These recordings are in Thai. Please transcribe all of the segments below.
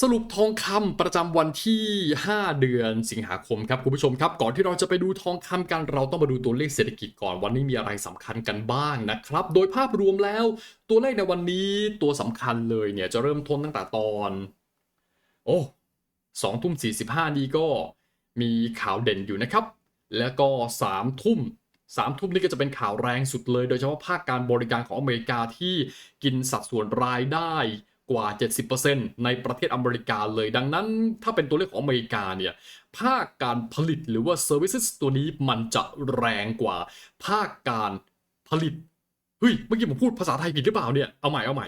สรุปทองคำประจำวันที่ 5 เดือนสิงหาคมครับคุณผู้ชมครับ ก่อนที่เราจะไปดูทองคำกัน เราต้องมาดูตัวเลขเศรษฐกิจก่อนวันนี้มีอะไรสำคัญกันบ้างนะครับ โดยภาพรวมแล้วตัวเลขในวันนี้ตัวสำคัญเลยเนี่ยจะเริ่มต้นตั้งแต่ตอน โอ้สองทุ่มสี่สิบห้านี้ก็มีข่าวเด่นอยู่นะครับ แล้วก็สามทุ่มสามทุ่มนี่ก็จะเป็นข่าวแรงสุดเลย โดยเฉพาะภาคการบริการของอเมริกาที่กินสัดส่วนรายได้ กว่า 70%ในประเทศอเมริกาเลย ดังนั้นถ้าเป็นตัวเลขของอเมริกาเนี่ย ภาคการผลิตหรือว่า services ตัวนี้มันจะแรงกว่า ภาคการผลิต เฮ้ย เมื่อกี้ผมพูดภาษาไทยผิดหรือเปล่าเนี่ย เอาใหม่ เอาใหม่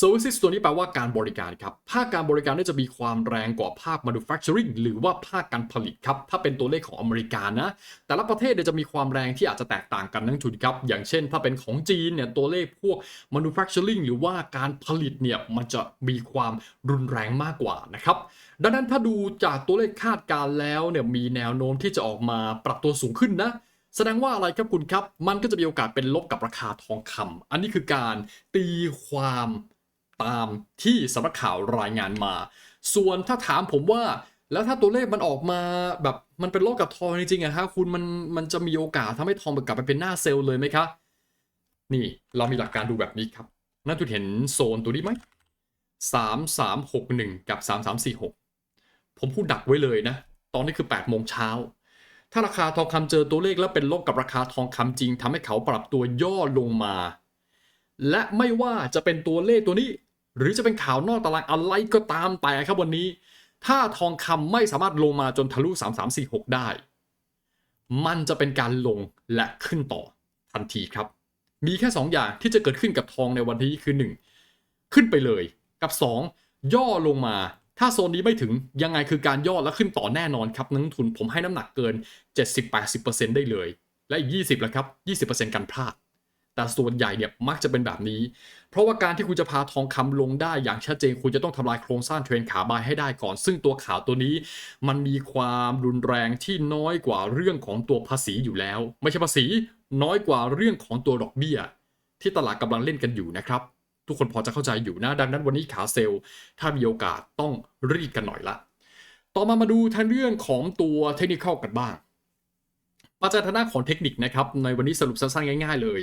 services ตัวนี้แปลว่าการบริการครับ ภาคการบริการน่าจะมีความแรงกว่าภาค manufacturing หรือว่าภาคการผลิตครับ ถ้าเป็นตัวเลขของอเมริกานะ แต่ละประเทศเนี่ยจะมีความแรงที่อาจจะแตกต่างกันนักทุนครับ อย่างเช่น ถ้าเป็นของจีนเนี่ยตัวเลขพวก manufacturing หรือว่าการผลิตเนี่ยมันจะมีความรุนแรงมากกว่านะครับ ดังนั้นถ้าดูจากตัวเลขคาดการ์แล้วเนี่ยมีแนวโน้มที่จะออกมาปรับตัวสูงขึ้นนะแสดงว่าอะไรครับคุณครับ มันก็จะมีโอกาสเป็นลบกับราคาทองคำอันนี้คือการตีความ ตามที่สำนักข่าวรายงานมา ส่วนถ้าถามผมว่าแล้วถ้าตัวเลขมันออกมาแบบมันเป็นลบกับทองจริงๆอะฮะคุณมันมันจะมีโอกาสทำให้ทองกลับไปเป็นหน้าเซลล์เลยไหมครับ นี่เรามีหลักการดูแบบนี้ครับน่าจะเห็นโซนตัวนี้ไหมสามสามหกหนึ่งกับสามสามสี่หกผมพูดดักไว้เลยนะ ตอนนี้คือแปดโมงเช้าถ้าราคาทองคำเจอตัวเลขแล้วเป็นลบกับราคาทองคำจริงทำให้เขาปรับตัวย่อลงมา และไม่ว่าจะเป็นตัวเลขตัวนี้ หรือจะเป็นข่าวนอกตารางอะไรก็ตามแต่ครับวันนี้ ถ้าทองคำไม่สามารถลงมาจนทะลุ 3346 ได้ มันจะเป็นการลงและขึ้นต่อทันทีครับ มีแค่ 2 อย่างที่จะเกิดขึ้นกับทองในวันนี้คือ 1. ขึ้นไปเลยกับ 2. ย่อลงมา ถ้าโซนนี้ไม่ถึงยังไงคือการย่อและขึ้นต่อแน่นอนครับนักทุนผมให้น้ำหนักเกิน 70-80%ได้เลย และอีก 20ละครับ 20%กันพลาด แต่ส่วนใหญ่เนี่ยมักจะเป็นแบบนี้ เพราะว่าการที่คุณจะพาทองคำลงได้อย่างชัดเจน คุณจะต้องทำลายโครงสร้างเทรนขาบายให้ได้ก่อน ซึ่งตัวขาวตัวนี้ มันมีความรุนแรงที่น้อยกว่าเรื่องของตัวภาษีอยู่แล้ว ไม่ใช่ภาษีน้อยกว่าเรื่องของตัวดอกเบี้ย ที่ตลาดกำลังเล่นกันอยู่นะครับ ทุกคนพอจะเข้าใจอยู่นะดังนั้นวันนี้ขาเซลล์ถ้ามีโอกาสต้องรีบกันหน่อยละต่อมามาดูทางเรื่องของตัวเทคนิคกันบ้างปัจจัยทางด้านของเทคนิคนะครับในวันนี้สรุปสั้นๆง่าย ๆ เลย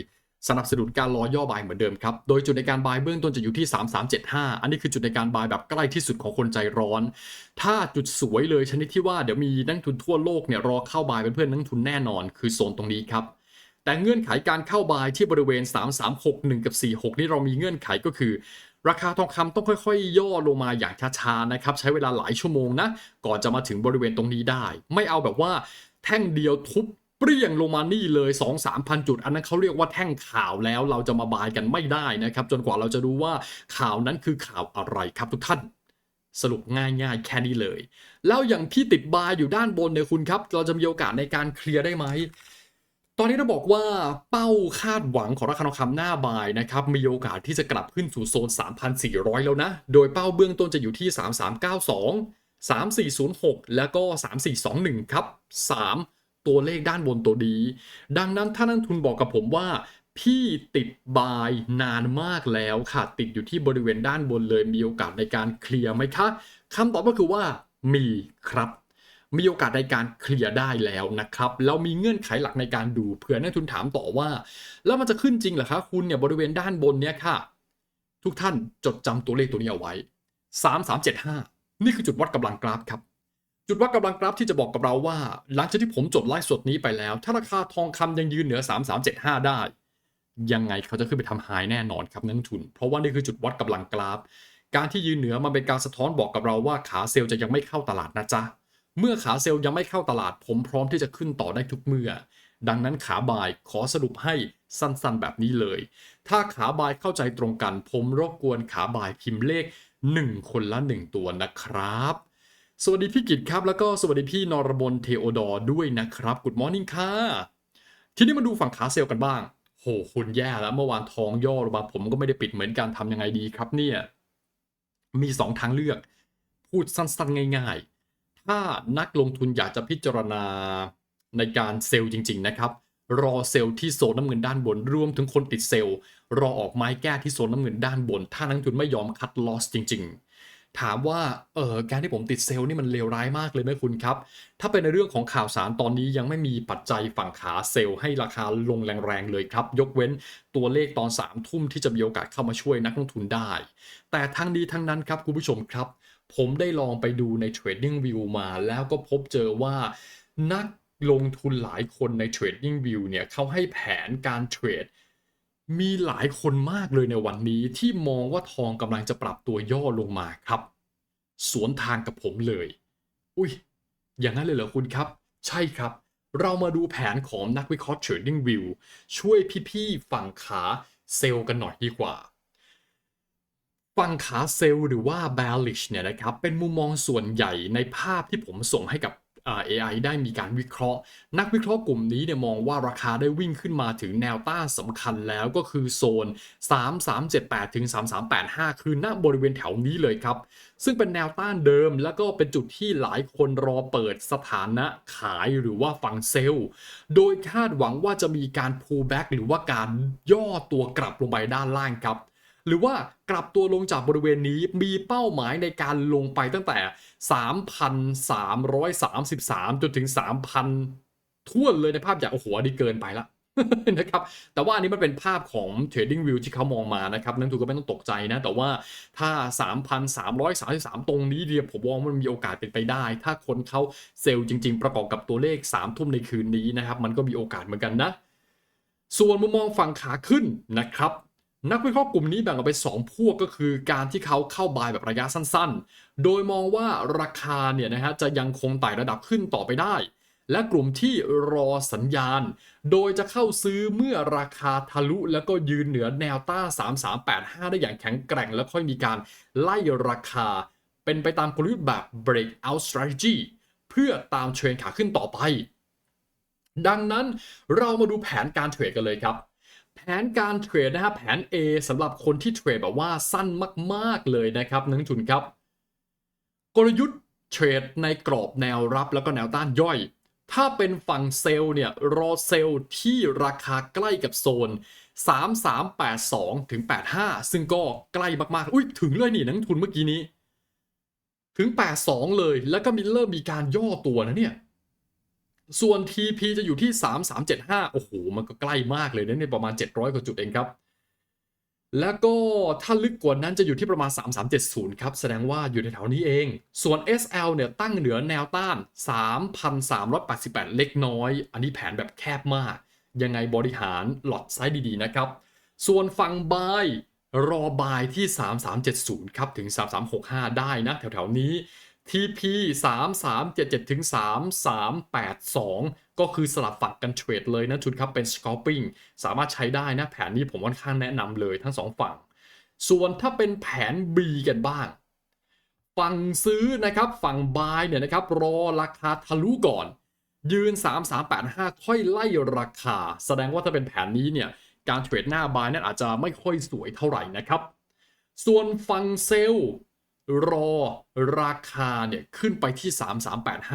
สนับสนุนการรอย่อบายเหมือนเดิมครับ โดยจุดในการบายเบื้องต้นจะอยู่ที่ 3375 อันนี้คือจุดในการบายแบบใกล้ที่สุดของคนใจร้อน ถ้าจุดสวยเลยชนิดที่ว่าเดี๋ยวมีนักทุนทั่วโลกเนี่ยรอเข้าบายเป็นเพื่อนนักทุนแน่นอน คือโซนตรงนี้ครับ แต่เงื่อนไขการเข้าบายที่บริเวณ 3361 กับ 46 นี่เรามีเงื่อนไขก็คือ ราคาทองคำต้องค่อยๆ ย่อลงมาอย่างช้าๆนะครับใช้เวลาหลายชั่วโมงนะก่อนจะมาถึงบริเวณตรงนี้ได้ ไม่เอาแบบว่าแท่งเดียวทุบ รี้ยงลงมานี่เลย 2 3พันจุด อันนั้นเขาเรียกว่าแท่งข่าวแล้วเราจะมาบายกันไม่ได้นะครับ จนกว่าเราจะรู้ว่าข่าวนั้นคือข่าวอะไรครับทุกท่าน สรุปง่ายๆ แค่นี้เลย แล้วอย่างที่ติดบายอยู่ด้านบนเนี่ยคุณครับ เราจะมีโอกาสในการเคลียร์ได้ไหมตอนนี้เราบอกว่าเป้าคาดหวังของราคาทองคำหน้าบายนะครับ มีโอกาสที่จะกลับขึ้นสู่โซน 3,400 แล้วนะ โดยเป้าเบื้องต้นจะอยู่ที่ 3392 3406 แล้วก็ 3421 ครับ 3 ตัวเลขด้านบนตัวดี ดังนั้นถ้านักทุนบอกกับผมว่าพี่ติดบายนานมากแล้วค่ะ ติดอยู่ที่บริเวณด้านบนเลยมีโอกาสในการเคลียร์ไหมคะคำตอบก็คือว่ามีครับ มีโอกาสในการเคลียร์ได้แล้วนะครับเรามีเงื่อนไขหลักในการดูเผื่อนักทุนถามต่อว่า แล้วมันจะขึ้นจริงเหรอคะคุณเนี่ยบริเวณด้านบนเนี่ยค่ะ ทุกท่านจดจำตัวเลขตัวนี้เอาไว้ 3375 นี่คือจุดวัดกำลังกราฟครับ จุดวัดกำลังกราฟที่จะบอกกับเราว่า หลังจากที่ผมจดไลฟ์สดนี้ไปแล้ว ถ้าราคาทองคำยังยืนเหนือ 3375 ได้ ยังไงเขาจะขึ้นไปทำไฮแน่นอนครับนักทุน เพราะว่านี่คือจุดวัดกำลังกราฟ การที่ยืนเหนือมันเป็นการสะท้อนบอกกับเราว่าขาเซลล์จะยังไม่เข้าตลาดนะจ๊ะเมื่อขาเซลล์ยังไม่เข้าตลาดผมพร้อมที่จะขึ้นต่อได้ทุกเมื่อ ดังนั้นขาบายขอสรุปให้สั้นๆ แบบนี้เลย ถ้าขาบายเข้าใจตรงกัน ผมรบกวนขาบายพิมพ์เลข 1 คนละ 1 ตัวนะครับ สวัสดีพี่กิตครับ แล้วก็สวัสดีพี่นรบลเทโอดอร์ด้วยนะครับกุดมอร์นิ่งค่ะ ทีนี้มาดูฝั่งขาเซลล์กันบ้าง โหคุณแย่แล้วเมื่อวานทองย่อลงมาผมก็ไม่ได้ปิดเหมือนกันทำยังไงดีครับเนี่ย มี 2 ทางเลือก พูดสั้นๆง่าย ๆ ถ้านักลงทุนอยากจะพิจารณาในการเซลล์จริง ๆ นะครับ รอเซลล์ที่โซนน้ำเงินด้านบนรวมถึงคนติดเซลล์ รอออกไม้แก้ที่โซนน้ำเงินด้านบน ถ้านักทุนไม่ยอมคัดลอสจริง ๆ ถามว่าเออการที่ผมติดเซลล์นี่มันเลวร้ายมากเลยไหมคุณครับ ถ้าเป็นในเรื่องของข่าวสารตอนนี้ยังไม่มีปัจจัยฝั่งขาเซลล์ให้ราคาลงแรงๆเลยครับ ยกเว้นตัวเลขตอน3ามทุ่มที่จะมีโอกาสเข้ามาช่วยนักลงทุนได้ แต่ทั้งนี้ทั้งนั้นครับคุณผู้ชมครับ ผมได้ลองไปดูใน Trading View มาแล้วก็พบเจอว่านักลงทุนหลายคนใน Trading View เนี่ยเขาให้แผนการเทรด มีหลายคนมากเลยในวันนี้ที่มองว่าทองกำลังจะปรับตัวย่อลงมาครับ สวนทางกับผมเลย อุ้ย อย่างนั้นเลยเหรอคุณครับ ใช่ครับ เรามาดูแผนของนักวิเคราะห์ Trading View ช่วยพี่ๆฝั่งขาเซลล์กันหน่อยดีกว่า ฝั่งขาเซลล์หรือว่า bearish เนี่ยนะครับ เป็นมุมมองส่วนใหญ่ในภาพที่ผมส่งให้กับ AI ได้มีการวิเคราะห์ นักวิเคราะห์กลุ่มนี้เนี่ยมองว่าราคาได้วิ่งขึ้นมาถึงแนวต้านสำคัญแล้วก็คือโซน 3378 ถึง 3385 คือณบริเวณแถวนี้เลยครับ ซึ่งเป็นแนวต้านเดิมแล้วก็เป็นจุดที่หลายคนรอเปิดสถานะขายหรือว่าฝั่งเซลล์ โดยคาดหวังว่าจะมีการ pull back หรือว่าการย่อตัวกลับลงไปด้านล่างครับ หรือว่ากลับตัวลงจากบริเวณนี้มีเป้าหมายในการลงไปตั้งแต่ 3,333 จนถึง 3,000ท่วนเลยในภาพใหญ่โอ้โหอันนี้เกินไปละนะครับแต่ว่าอันนี้มันเป็นภาพของ Trading View ที่เขามองมานะครับนักลงทุนก็ไม่ต้องตกใจนะ แต่ว่าถ้า 3,333 ตรงนี้เดียวผมว่ามันมีโอกาสเป็นไปได้ ถ้าคนเขาเซลล์จริง ๆ ประกอบกับตัวเลข 3 ทุ่มในคืนนี้นะครับ มันก็มีโอกาสเหมือนกันนะ ส่วนมุมมองฝั่งขาขึ้นนะครับ นักวิเคราะห์กลุ่มนี้แบ่งออกเป็น2พวกก็คือการที่เขาเข้าบายแบบระยะสั้นๆ โดยมองว่าราคาเนี่ยนะฮะจะยังคงไต่ระดับขึ้นต่อไปได้ และกลุ่มที่รอสัญญาณ โดยจะเข้าซื้อเมื่อราคาทะลุแล้วก็ยืนเหนือแนวต้า 3385 ได้อย่างแข็งแกร่ง แล้วค่อยมีการไล่ราคา เป็นไปตามกลยุทธ์แบบ breakout strategy เพื่อตามเทรนขาขึ้นต่อไป ดังนั้นเรามาดูแผนการเทรดกันเลยครับ แผนการเทรดนะครับแผน A สำหรับคนที่เทรดแบบว่าสั้นมาก ๆ เลยนะครับนักลงทุนครับ กลยุทธ์เทรดในกรอบแนวรับแล้วก็แนวต้านย่อย ถ้าเป็นฝั่งเซลล์เนี่ยรอเซลล์ที่ราคาใกล้กับโซน 3382ถึง85 ซึ่งก็ใกล้มากๆ อุ้ยถึงเลยนี่นักลงทุนเมื่อกี้นี้ ถึง 82 เลยแล้วก็มีเริ่มมีการย่อตัวนะเนี่ย ส่วน TP จะอยู่ที่ 3375 โอ้โห มันก็ใกล้มากเลยนะเนี่ยประมาณ 700 กว่าจุดเองครับ แล้วก็ถ้าลึกกว่านั้นจะอยู่ที่ประมาณ 3370 ครับ แสดงว่าอยู่ในแถวนี้เอง ส่วน SL เนี่ยตั้งเหนือแนวต้าน 3,388 เล็กน้อย อันนี้แผนแบบแคบมาก ยังไงบริหารหลอดไซส์ดีๆนะครับ ส่วนฝั่งบายรอบายที่ 3370 ครับ ถึง 3365 ได้นะ แถวๆนี้ TP 3377ถึง3382 ก็คือสลับฝั่งกันเทรดเลยนะชุดครับ เป็น scalping สามารถใช้ได้นะ แผนนี้ผมค่อนข้างแนะนำเลยทั้งสองฝั่ง ส่วนถ้าเป็นแผน B กันบ้าง ฝั่งซื้อนะครับ ฝั่ง buy เนี่ยนะครับ รอราคาทะลุก่อน ยืน 3385 ค่อยไล่ราคา แสดงว่าถ้าเป็นแผนนี้เนี่ย การเทรดหน้า buy นั้นอาจจะไม่ค่อยสวยเท่าไหร่นะครับ ส่วนฝั่งเซลล์ รอราคาเนี่ยขึ้นไปที่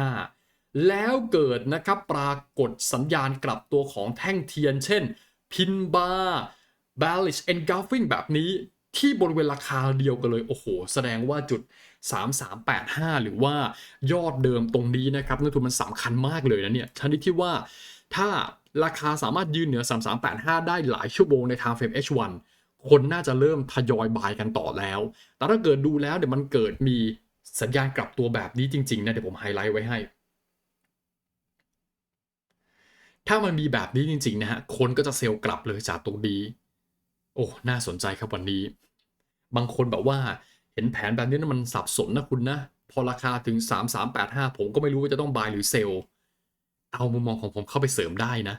3385 แล้วเกิดนะครับปรากฏสัญญาณกลับตัวของแท่งเทียน เช่น พินบาร์ bearish engulfing แบบนี้ที่บริเวณราคาเดียวกันเลย โอ้โห แสดงว่าจุด 3385 หรือว่ายอดเดิมตรงนี้นะครับนักทุนมันสำคัญมากเลยนะเนี่ยชนิดที่ว่าถ้าราคาสามารถยืนเหนือ 3385 ได้หลายชั่วโมงใน time frame H1 คนน่าจะเริ่มทยอยบายกันต่อแล้ว แต่ถ้าเกิดดูแล้วเดี๋ยวมันเกิดมีสัญญาณกลับตัวแบบนี้จริงๆนะเดี๋ยวผมไฮไลท์ไว้ให้ ถ้ามันมีแบบนี้จริงๆนะฮะคนก็จะเซลล์กลับเลยจากตรงนี้ โอ้น่าสนใจครับวันนี้ บางคนแบบว่าเห็นแผนแบบนี้นะมันสับสนนะคุณนะ พอราคาถึง 3385 ผมก็ไม่รู้ว่าจะต้องบายหรือเซลล์เอามุมมองของผมเข้าไปเสริมได้นะ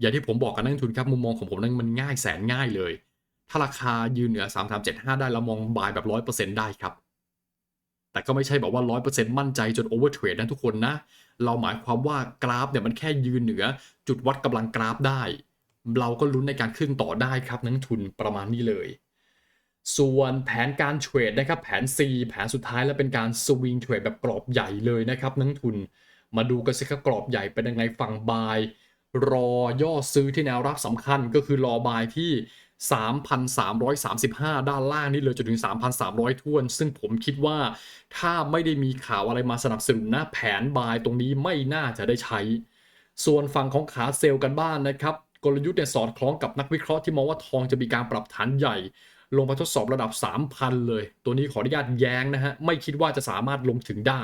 อย่างที่ผมบอกกับนักลงทุนครับมุมมองของผมนั้นมันง่ายแสนง่ายเลย ถ้าราคายืนเหนือ 3375 ได้แล้วมองบายแบบ 100%ได้ครับ แต่ก็ไม่ใช่แบบว่า 100%มั่นใจจนโอเวอร์เทรดนะทุกคนนะ เราหมายความว่ากราฟเนี่ยมันแค่ยืนเหนือ จุดวัดกำลังกราฟได้ เราก็ลุ้นในการขึ้นต่อได้ครับนักทุนประมาณนี้เลย ส่วนแผนการเทรดนะครับแผน C แผนสุดท้ายแล้วเป็นการสวิงเทรดแบบกรอบใหญ่เลยนะครับนักทุน มาดูกันสิครับกรอบใหญ่เป็นยังไงฝั่งบายรอย่อซื้อที่แนวรับสำคัญก็คือรอบายที่ 3,335 ด้านล่างนี่เลยจนถึง 3,300ท้วน ซึ่งผมคิดว่าถ้าไม่ได้มีข่าวอะไรมาสนับสนุนนะแผนบายตรงนี้ไม่น่าจะได้ใช้ ส่วนฝั่งของขาเซลล์กันบ้านนะครับ กลยุทธ์เนี่ยสอดคล้องกับนักวิเคราะห์ที่มองว่าทองจะมีการปรับฐานใหญ่ ลงมาทดสอบระดับ 3,000 เลย ตัวนี้ขออนุญาตแย้งนะฮะไม่คิดว่าจะสามารถลงถึงได้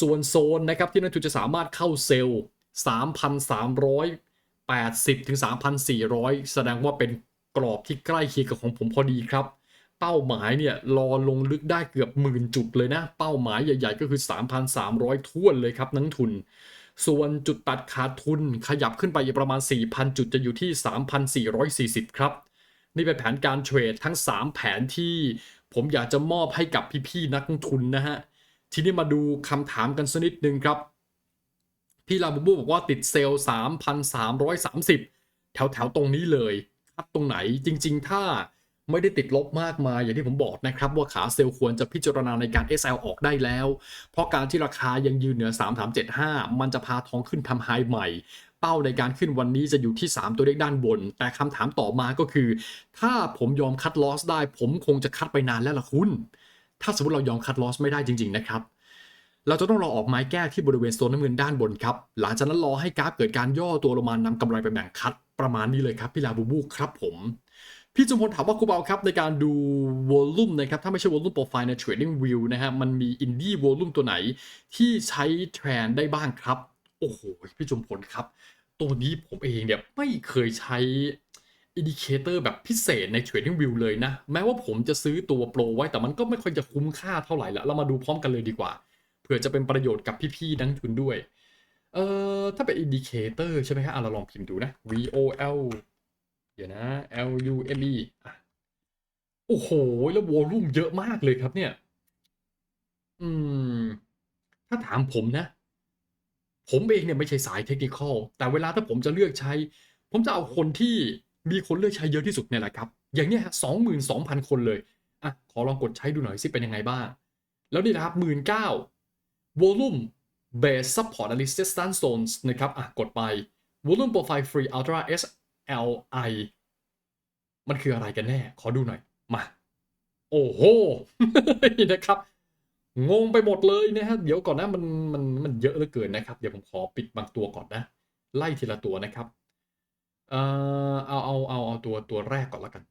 ส่วนโซนนะครับที่นักทุนจะสามารถเข้าเซลล์3,380ถึง3,400 แสดงว่าเป็น กรอบที่ใกล้เคียงกับของผมพอดีครับ เป้าหมายเนี่ยรอลงลึกได้เกือบหมื่นจุดเลยนะ เป้าหมายใหญ่ ๆ ก็คือ 3,300ท้วนเลยครับนักทุน ส่วนจุดตัดขาดทุนขยับขึ้นไปประมาณ 4,000 จุดจะอยู่ที่ 3,440 ครับ นี่เป็นแผนการเทรดทั้ง 3 แผนที่ผมอยากจะมอบให้กับพี่ๆนักลงทุนนะฮะทีนี้มาดูคำถามกันสักนิดนึงครับพี่ลาบูบูบอกว่าติดเซลล์ 3,330 แถวแถวๆตรงนี้เลยัดตรงไหน จริง ๆ ถ้าไม่ได้ติดลบมากมายอย่างที่ผมบอกนะครับ ว่าขาเซลล์ควรจะพิจารณาในการ SL ออกได้แล้ว เพราะการที่ราคายังยืนเหนือ 3375 มันจะพาทองขึ้นทำไฮใหม่ เป้าในการขึ้นวันนี้จะอยู่ที่ 3 ตัวเลขด้านบน แต่คำถามต่อมาก็คือ ถ้าผมยอมคัดลอสได้ ผมคงจะคัดไปนานแล้วล่ะคุณ ถ้าสมมติเรายอมคัดลอสไม่ได้จริง ๆ นะครับ เราจะต้องรอออกไม้แก้ที่บริเวณโซนน้ำเงินด้านบนครับ หลังจากนั้นรอให้กราฟเกิดการย่อตัวลงมานำกำไรไปแบ่งคัดประมาณนี้เลยครับพี่ลาบูบูครับผม พี่จุมพลถามว่าครูเบาครับในการดูวอลลุ่มนะครับ ถ้าไม่ใช่วอลลุ่มโปรไฟล์ใน Trading View นะฮะมันมีอินดี้วอลลุ่มตัวไหนที่ใช้เทรนได้บ้างครับ โอ้โห พี่จุมพลครับ ตัวนี้ผมเองเนี่ยไม่เคยใช้อินดิเคเตอร์แบบพิเศษใน Trading View เลยนะ แม้ว่าผมจะซื้อตัวโปรไว้แต่มันก็ไม่ค่อยจะคุ้มค่าเท่าไหร่ละเรามาดูพร้อมกันเลยดีกว่า เผื่อจะเป็นประโยชน์กับพี่ๆนักทุนด้วย เอ่อถ้าเป็นอินดิเคเตอร์ใช่ไหมฮะอะเราลองพิมพ์ดูนะ VOL เดี๋ยวนะ LUME อะโอ้โห แล้ววอลลุ่มเยอะมากเลยครับเนี่ย อืม ถ้าถามผมนะ ผมเองเนี่ยไม่ใช่สายเทคนิคอลแต่เวลาถ้าผมจะเลือกใช้ ผมจะเอาคนที่มีคนเลือกใช้เยอะที่สุดเนี่ยแหละครับ อย่างเนี้ยสองหมื่นสองพันคนเลย อะ ขอลองกดใช้ดูหน่อยสิเป็นยังไงบ้าง แล้วนี่นะครับหมื่นเก้า volume base support and resistance zones นะครับอะกดไป volume profile free ultra SLI มันคืออะไรกันแน่ ขอดูหน่อย มา โอ้โห นะครับ งงไปหมดเลยนะฮะ เดี๋ยวก่อนนะ มัน มัน มันเยอะเหลือเกินนะครับ เดี๋ยวผมขอปิดบางตัวก่อนนะ ไล่ทีละตัวนะครับ เอ่อ เอา เอา เอา เอาตัว ตัวแรกก่อนล้วกัน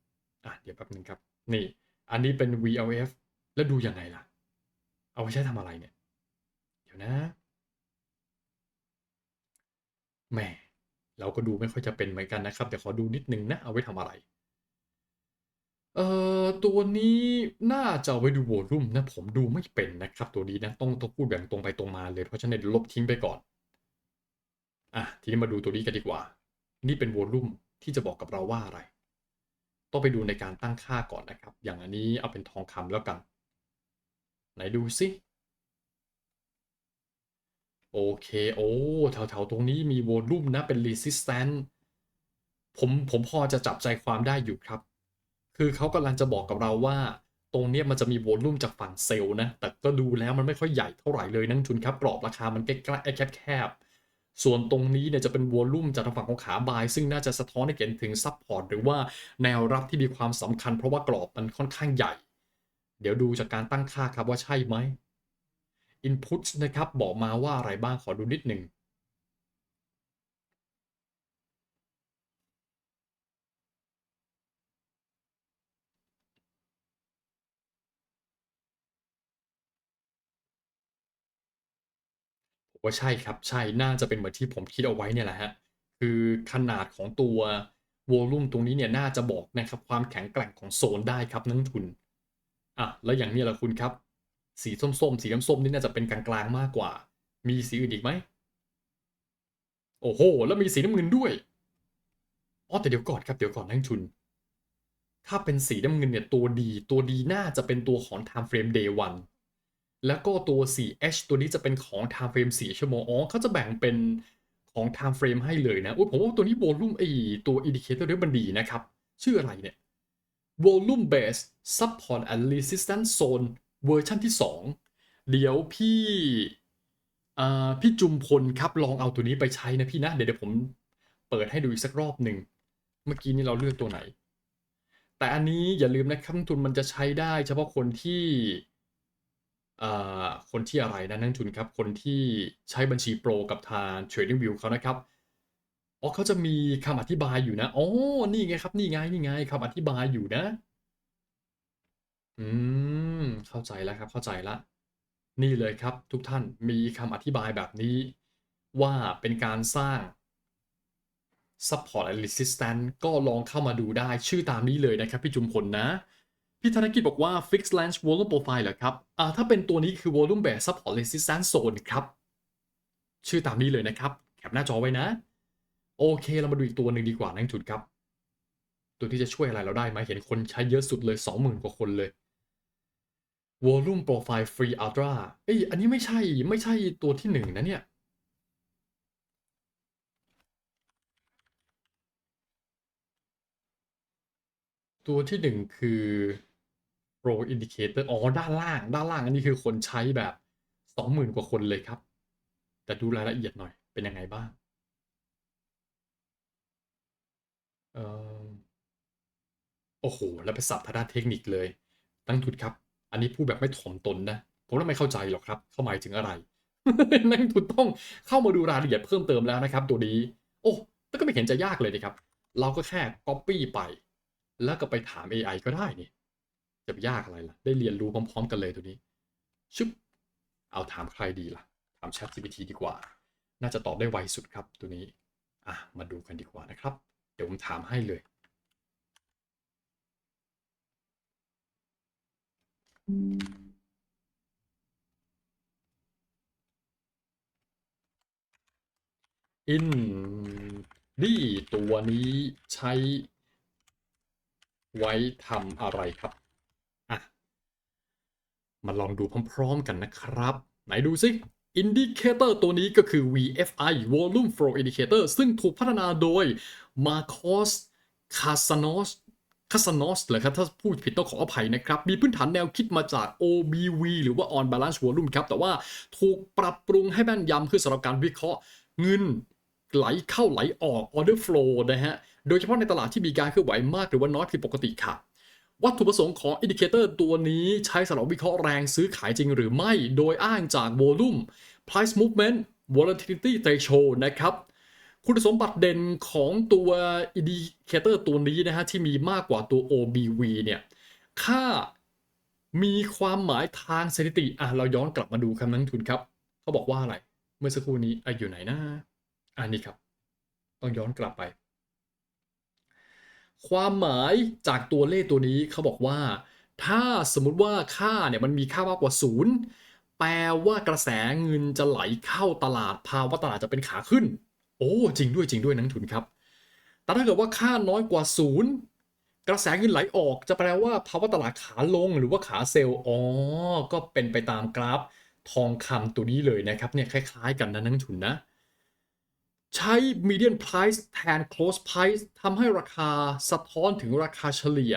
อะ เดี๋ยวแป๊บนึงครับ นี่ อันนี้เป็น VLF แล้วดูยังไงล่ะ เอาไว้ใช้ทำอะไรเนี่ย ดี๋ยวนะแหมเราก็ดูไม่ค่อยจะเป็นเหมือนกันนะครับ เดี๋ยวขอดูนิดนึงนะ เอาไว้ทำอะไร เอ่อ ตัวนี้น่าจะเอาไว้ดูโวลุ่มนะ ผมดูไม่เป็นนะครับ ตัวนี้นะ ต้องต้องพูดแบบตรงไปตรงมาเลย เพราะฉะนั้นลบทิ้งไปก่อน อะ ทีนี้มาดูตัวนี้กันดีกว่า นี่เป็นโวลุ่มที่จะบอกกับเราว่าอะไร ต้องไปดูในการตั้งค่าก่อนนะครับ อย่างอันนี้เอาเป็นทองคำแล้วกัน ไหนดูสิ โอเค โอ้แถวๆตรงนี้มีวอลลุ่มนะเป็น resistance ผมผมพอจะจับใจความได้อยู่ครับ คือเขากำลังจะบอกกับเราว่า ตรงนี้มันจะมีวอลลุ่มจากฝั่งเซลล์นะ แต่ก็ดูแล้วมันไม่ค่อยใหญ่เท่าไหร่เลยนักทุนครับกรอบราคามันใกล้ๆแคบๆส่วนตรงนี้เนี่ยจะเป็นวอลลุ่มจากทางฝั่งของขาบาย ซึ่งน่าจะสะท้อนให้เห็นถึงซับพอร์ตหรือว่าแนวรับที่มีความสำคัญเพราะว่ากรอบมันค่อนข้างใหญ่ เดี๋ยวดูจากการตั้งค่าครับว่าใช่ไหม Input นะครับบอกมาว่าอะไรบ้างขอดูนิดหนึ่งผมว่าใช่ครับใช่น่าจะเป็นเหมือนที่ผมคิดเอาไว้เนี่ยแหละฮะคือขนาดของตัววอลลุ่มตรงนี้เนี่ยน่าจะบอกนะครับความแข็งแกร่งของโซนได้ครับนักทุนอะแล้วอย่างนี้ละคุณครับ สีส้มๆ สีน้ำส้มนี่น่าจะเป็นกลางๆมากกว่า มีสีอื่นอีกไหม โอ้โห แล้วมีสีน้ำเงินด้วยอ๋อแต่เดี๋ยวก่อนครับเดี๋ยวก่อนนักลงทุน ถ้าเป็นสีน้ำเงินเนี่ยตัวดีตัวดีน่าจะเป็นตัวของ time frame day one แล้วก็ตัว 4H ตัวนี้จะเป็นของ time frame 4ชั่วโมงอ๋อเขาจะแบ่งเป็นของ time frame ให้เลยนะอุ้ยผมว่าตัวนี้ volume ไอตัว indicator เนี่ยมันดีนะครับ ชื่ออะไรเนี่ย volume based support and resistance zone เวอร์ชันที่ 2 เดี๋ยวพี่พี่จุมพลครับลองเอาตัวนี้ไปใช้นะพี่นะ เดี๋ยวผมเปิดให้ดูอีกสักรอบหนึ่ง เมื่อกี้นี้เราเลือกตัวไหน แต่อันนี้อย่าลืมนะครับทุนมันจะใช้ได้เฉพาะคนที่คนที่อะไรนะนักทุนครับ คนที่ใช้บัญชีโปรกับทาง TradingView เขานะครับอ๋อเขาจะมีคำอธิบายอยู่นะอ๋อนี่ไงครับ นี่ไงนี่ไงคำอธิบายอยู่นะ อืม เข้าใจแล้วครับเข้าใจแล้วนี่เลยครับทุกท่านมีคำอธิบายแบบนี้ ว่าเป็นการสร้าง Support and Resistance ก็ลองเข้ามาดูได้ชื่อตามนี้เลยนะครับพี่จุมพลนะพี่ธนกิจบอกว่า Fixed Range Volume Profile เหรอครับอ่าถ้าเป็นตัวนี้คือ Volume Bear Support Resistance Zone ครับ ชื่อตามนี้เลยนะครับ แคปหน้าจอไว้นะ โอเคเรามาดูอีกตัวหนึ่งดีกว่านักทุนครับ ตัวที่จะช่วยอะไรเราได้ไหมเห็นคนใช้เยอะสุดเลย 20,000 กว่าคนเลย Volume Profile Free Ultra เอ้ย อันนี้ไม่ใช่ ไม่ใช่ตัวที่หนึ่งนะเนี่ย ตัวที่หนึ่งคือ Pro Indicator อ๋อ ด้านล่าง ด้านล่างอันนี้คือคนใช้แบบ20,000กว่าคนเลยครับ แต่ดูรายละเอียดหน่อย เป็นยังไงบ้าง เออโอ้โห แล้วไปสับทางด้านเทคนิคเลย ตั้งทุนครับ อันนี้พูดแบบไม่ถ่อมตนนะ ผมก็ไม่เข้าใจหรอกครับ เขาหมายถึงอะไรนักทุนต้องเข้ามาดูรายละเอียดเพิ่มเติมแล้วนะครับ ตัวนี้ โอ้แต่ก็ไม่เห็นจะยากเลยนะครับ เราก็แค่ Copy ไป แล้วก็ไปถาม AI ก็ได้นี่ จะไปยากอะไรล่ะ ได้เรียนรู้พร้อม ๆ กันเลยตัวนี้ ชึบ เอาถามใครดีล่ะ ถาม ChatGPT ดีกว่า น่าจะตอบได้ไวสุดครับตัวนี้ อะ มาดูกันดีกว่านะครับ เดี๋ยวผมถามให้เลย อินดี้ตัวนี้ใช้ ไว้ทำอะไรครับ อะ มาลองดูพร้อมๆกันนะครับ ไหนดูสิ Indicator ตัวนี้ก็คือ VFI Volume Flow Indicator ซึ่งถูกพัฒนาโดย Marcos Casanos Casanos เหรอครับ ถ้าพูดผิดต้องขออภัยนะครับ มีพื้นฐานแนวคิดมาจาก OBV หรือว่า On Balance Volume ครับ แต่ว่าถูกปรับปรุงให้แม่นยำขึ้นสำหรับการวิเคราะห์เงินไหลเข้าไหลออก Order Flow นะฮะ โดยเฉพาะในตลาดที่มีการเคลื่อนไหวมากหรือว่าน้อยผิดปกติค่ะ วัตถุประสงค์ของอินดิเคเตอร์ตัวนี้ใช้สำหรับวิเคราะห์แรงซื้อขายจริงหรือไม่ โดยอ้างจาก Volume Price Movement Volatility Threshold นะครับ คุณสมบัติเด่นของตัวอินดิเคเตอร์ตัวนี้นะฮะที่มีมากกว่าตัว OBV เนี่ย ค่ามีความหมายทางสถิติอะเราย้อนกลับมาดูคำนักทุนครับ เขาบอกว่าอะไร เมื่อสักครู่นี้อะอยู่ไหนนะอันนี้ครับ ต้องย้อนกลับไป ความหมายจากตัวเลขตัวนี้เขาบอกว่า ถ้าสมมุติว่าค่าเนี่ยมันมีค่ามากกว่าศูนย์แปลว่ากระแสเงินจะไหลเข้าตลาดภาวะตลาดจะเป็นขาขึ้น โอ้จริงด้วยจริงด้วยนักทุนครับ แต่ถ้าเกิดว่าค่าน้อยกว่าศูนย์กระแสเงินไหลออกจะแปลว่าภาวะตลาดขาลงหรือว่าขาเซลล์อ๋อก็เป็นไปตามกราฟทองคำตัวนี้เลยนะครับเนี่ยคล้ายๆกันนะนักทุนนะ ใช้ median price แทน close price ทำให้ราคาสะท้อนถึงราคาเฉลี่ย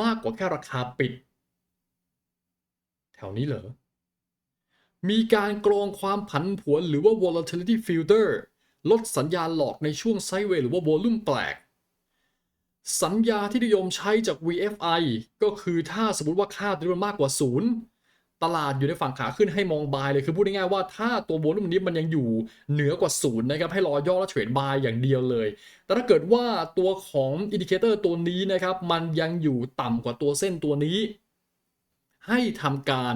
มากกว่าแค่ราคาปิด แถวนี้เหรอ มีการกรองความผันผวนหรือว่า volatility filter ลดสัญญาณหลอกในช่วงไซเวย์หรือว่า volume แปลก สัญญาที่นิยมใช้จาก VFI ก็คือถ้าสมมติว่าค่าตัวนี้มันมากกว่าศูนย์ตลาดอยู่ในฝั่งขาขึ้นให้มองบายเลยคือพูดง่ายๆว่าถ้าตัวโวลุ่มนี้มันยังอยู่เหนือกว่าศูนย์นะครับให้รอย่อและเทรดบายอย่างเดียวเลย แต่ถ้าเกิดว่าตัวของอินดิเคเตอร์ตัวนี้นะครับมันยังอยู่ต่ำกว่าตัวเส้นตัวนี้ ให้ทำการ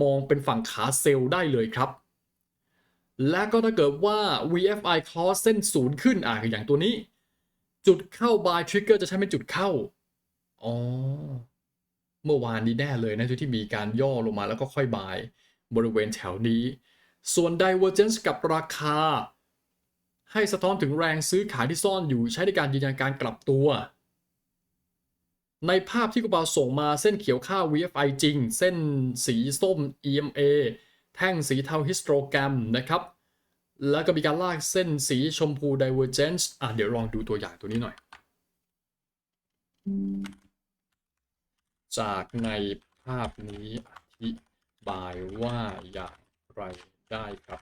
มองเป็นฝั่งขาเซลล์ได้เลยครับ และก็ถ้าเกิดว่า VFI cross เส้นศูนย์ขึ้นอะอย่างตัวนี้ จุดเข้า buy trigger จะใช้เป็นจุดเข้า อ๋อ เมื่อวานนี้แน่เลยนะที่มีการย่อลงมาแล้วก็ค่อยบายบริเวณแถวนี้ ส่วน divergence กับราคา ให้สะท้อนถึงแรงซื้อขายที่ซ่อนอยู่ใช้ในการยืนยันการกลับตัว ในภาพที่กระเป๋าส่งมาเส้นเขียวค่า VFI จริง เส้นสีส้ม EMA แท่งสีเทา histogram นะครับ แล้วก็มีการลากเส้นสีชมพู divergence อะเดี๋ยวลองดูตัวอย่างตัวนี้หน่อย จากในภาพนี้อธิบายว่าอย่างไรได้ครับ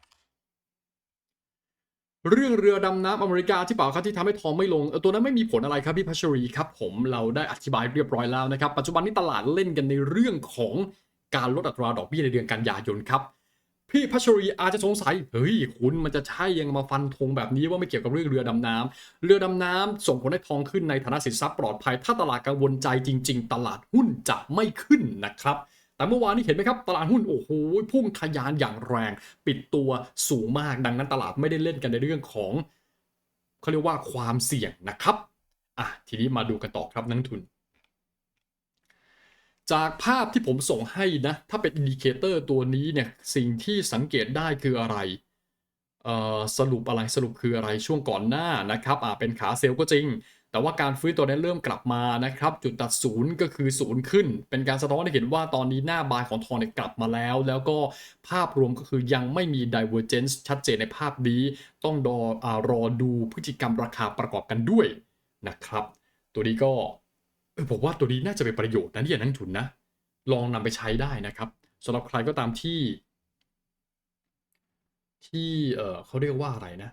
เรื่องเรือดำน้ำอเมริกาที่เปล่าครับที่ทำให้ทองไม่ลง ตัวนั้นไม่มีผลอะไรครับพี่พัชรีครับ ผมเราได้อธิบายเรียบร้อยแล้วนะครับ ปัจจุบันนี้ตลาดเล่นกันในเรื่องของการลดอัตราดอกเบี้ยในเดือนกันยายนครับ พี่พัชรีอาจจะสงสัย เฮ้ย คุณมันจะใช่ยังมาฟันธงแบบนี้ว่าไม่เกี่ยวกับเรื่องเรือดำน้ำเรือดำน้ำส่งผลให้ทองขึ้นในฐานะสินทรัพย์ปลอดภัย ถ้าตลาดกังวลใจจริง ๆ ตลาดหุ้นจะไม่ขึ้นนะครับแต่เมื่อวานนี้เห็นไหมครับ ตลาดหุ้นโอ้โหพุ่งทะยานอย่างแรง ปิดตัวสูงมากดังนั้นตลาดไม่ได้เล่นกันในเรื่องของเขาเรียกว่าความเสี่ยงนะครับอะทีนี้มาดูกันต่อครับนักทุน จากภาพที่ผมส่งให้นะ ถ้าเป็นอินดิเคเตอร์ตัวนี้เนี่ย สิ่งที่สังเกตได้คืออะไร สรุปอะไรสรุปคืออะไรช่วงก่อนหน้านะครับอ่าเป็นขาเซลล์ก็จริง แต่ว่าการฟื้นตัวนั้นเริ่มกลับมานะครับ จุดตัดศูนย์ก็คือศูนย์ขึ้น เป็นการสะท้อนให้เห็นว่าตอนนี้หน้าบายของทองเนี่ยกลับมาแล้ว แล้วก็ภาพรวมก็คือยังไม่มี divergence ชัดเจนในภาพนี้ ต้องรออรอดูพฤติกรรมราคาประกอบกันด้วยนะครับ ตัวนี้ก็ ออผมว่าตัวนี้น่าจะเป็นประโยชน์นะที่จะนักทุนนะ ลองนำไปใช้ได้นะครับสำหรับใครก็ตามที่ ที่เออเขาเรียกว่าอะไรนะ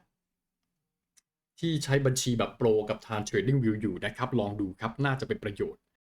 ที่ใช้บัญชีแบบโปรกับทาง Trading View อยู่นะครับ ลองดูครับน่าจะเป็นประโยชน์